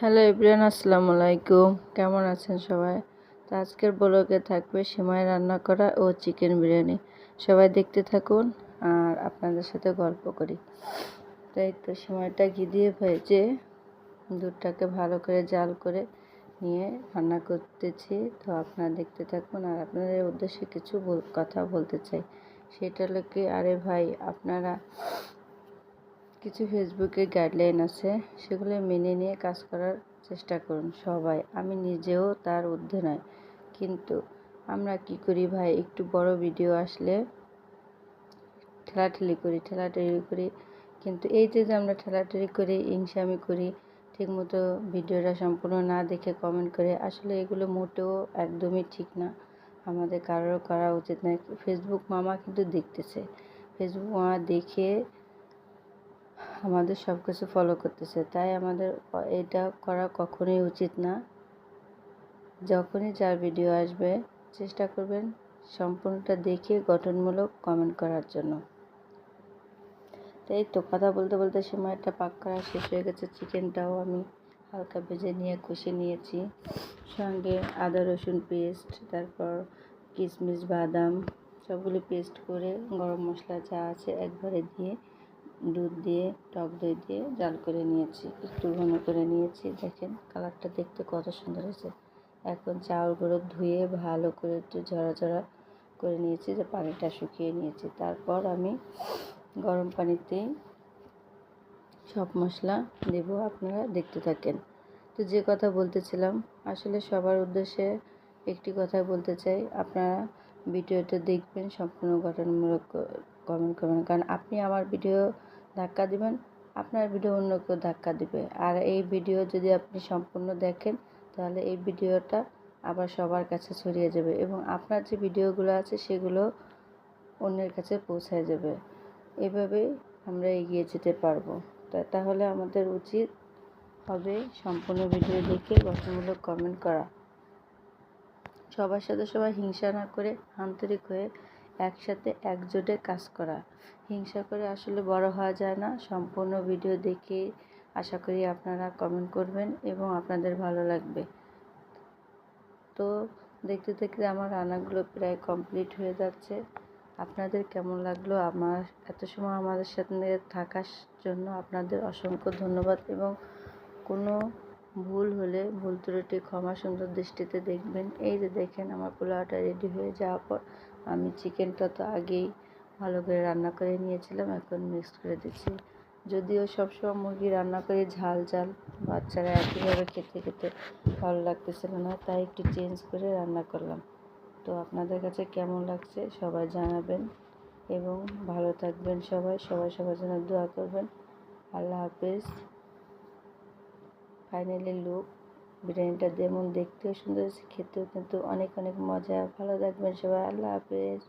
Hello everyone আসসালামু আলাইকুম। কেমন আছেন সবাই? তো আজকের ব্লগে থাকবে সিমাই রান্না করা ও চিকেন বিরিয়ানি। সবাই দেখতে থাকুন আর আপনাদের সাথে গল্প করি। তাই তো সিমাইটা ঘি দিয়ে ভেজে দুধটাকে ভালো করে জাল করে নিয়ে রান্না করতেছি। তো আপনারা দেখতে থাকুন আর আপনাদের উদ্দেশ্যে কিছু কথা বলতে চাই। সেটা হলো কি, আরে ভাই, আপনারা কিছু ফেসবুকে গাইডলাইন আছে, সেগুলো মেনে নিয়ে কাজ করার চেষ্টা করুন সবাই। আমি নিজেও তার ঊর্ধ্বে নয়। কিন্তু আমরা কি করি ভাই? একটু বড় ভিডিও আসলে ঠেলাঠেলি করি ঠেলাঠেলি করি। কিন্তু এই যে আমরা ঠেলাঠেলি করি, ইনসামি করি, ঠিকমতো ভিডিওটা সম্পূর্ণ না দেখে কমেন্ট করে, আসলে এগুলো মোটেও একদমই ঠিক না। আমাদের কারোর করা উচিত নয়। ফেসবুক মামা কিন্তু দেখতেছে। ফেসবুক মামা দেখে আমাদের সব কিছু ফলো করতেছে। তাই আমাদের এটা করা কখনোই উচিত না। যখনই যার ভিডিও আসবে, চেষ্টা করবেন সম্পূর্ণটা দেখে গঠনমূলক কমেন্ট করার জন্য। তাই তো, কথা বলতে বলতে সময়টা পাক করা শেষ হয়ে গেছে। চিকেনটাও আমি হালকা ভেজে নিয়ে, কষে নিয়েছি। সঙ্গে আদা, রসুন পেস্ট তারপর কিশমিশ, বাদাম, সবগুলো পেস্ট করে গরম মশলা যা আছে একবারে দিয়ে দুধ দিয়ে, টক দই দিয়ে জাল করে নিয়েছি, একটু ঘন করে নিয়েছি। দেখেন, কালারটা দেখতে কত সুন্দর হয়েছে। এখন চাউলগুলো ধুয়ে ভালো করে একটু ঝরা ঝরা করে নিয়েছি, যে পানিটা শুকিয়ে নিয়েছি। তারপর আমি গরম পানিতে সব মশলা দেব, আপনারা দেখতে থাকেন। তো যে কথা বলতেছিলাম, আসলে সবার উদ্দেশ্যে একটি কথা বলতে চাই, আপনারা ভিডিওটা দেখবেন, সম্পূর্ণ গঠনমূলক কমেন্ট করবেন কারণ আপনি আমার ভিডিও ধাক্কা দিবেন, আপনার ভিডিও অন্য কেউ ধাক্কা দিবে। আর এই ভিডিও যদি আপনি সম্পূর্ণ দেখেন, তাহলে এই ভিডিওটা আবার সবার কাছে ছড়িয়ে যাবে এবং আপনার যে ভিডিওগুলো আছে, সেগুলো অন্যের কাছে পৌঁছায় যাবে। এভাবে আমরা এগিয়ে যেতে পারব। তাহলে আমাদের উচিত হবে সম্পূর্ণ ভিডিও দেখে গঠনমূলক কমেন্ট করা। সবার সাথে সবাই হিংসা না করে, আন্তরিক হয়ে একসাথে একজোটে কাজ করা। হিংসা করে আসলে বড় হওয়া যায় না। সম্পূর্ণ ভিডিও দেখে আশা করি আপনারা কমেন্ট করবেন এবং আপনাদের ভালো লাগবে। তো দেখতে দেখতে আমার রান্নাগুলো প্রায় কমপ্লিট হয়ে যাচ্ছে। আপনাদের কেমন লাগল? আমার এত সময় আমাদের সাথে থাকার জন্য আপনাদের অসংখ্য ধন্যবাদ এবং কোনো ভুল হলে ভুল ত্রুটি ক্ষমা সুন্দর দৃষ্টিতে দেখবেন। এই যে দেখেন আমার পোলাওটা রেডি হয়ে যাওয়ার পর আমি চিকেনটা তো আগেই ভালো করে রান্না করে নিয়েছিলাম, এখন মিক্স করে দিচ্ছি। যদিও সবসময় মুরগি রান্না করে ঝাল ঝাল, বাচ্চারা একইভাবে খেতে খেতে ভালো লাগতেছিল না, তাই একটু চেঞ্জ করে রান্না করলাম। তো আপনাদের কাছে কেমন লাগছে সবাই জানাবেন এবং ভালো থাকবেন সবাই সবাই, সবার জন্য দোয়া করবেন। আল্লাহ হাফেজ। ফাইনালি লুক বিরিয়ানিটা যেমন দেখতেও সুন্দর হয়েছে, খেতেও কিন্তু অনেক অনেক মজা। ভালো থাকবেন সবাই, আল্লাহ হাফেজ।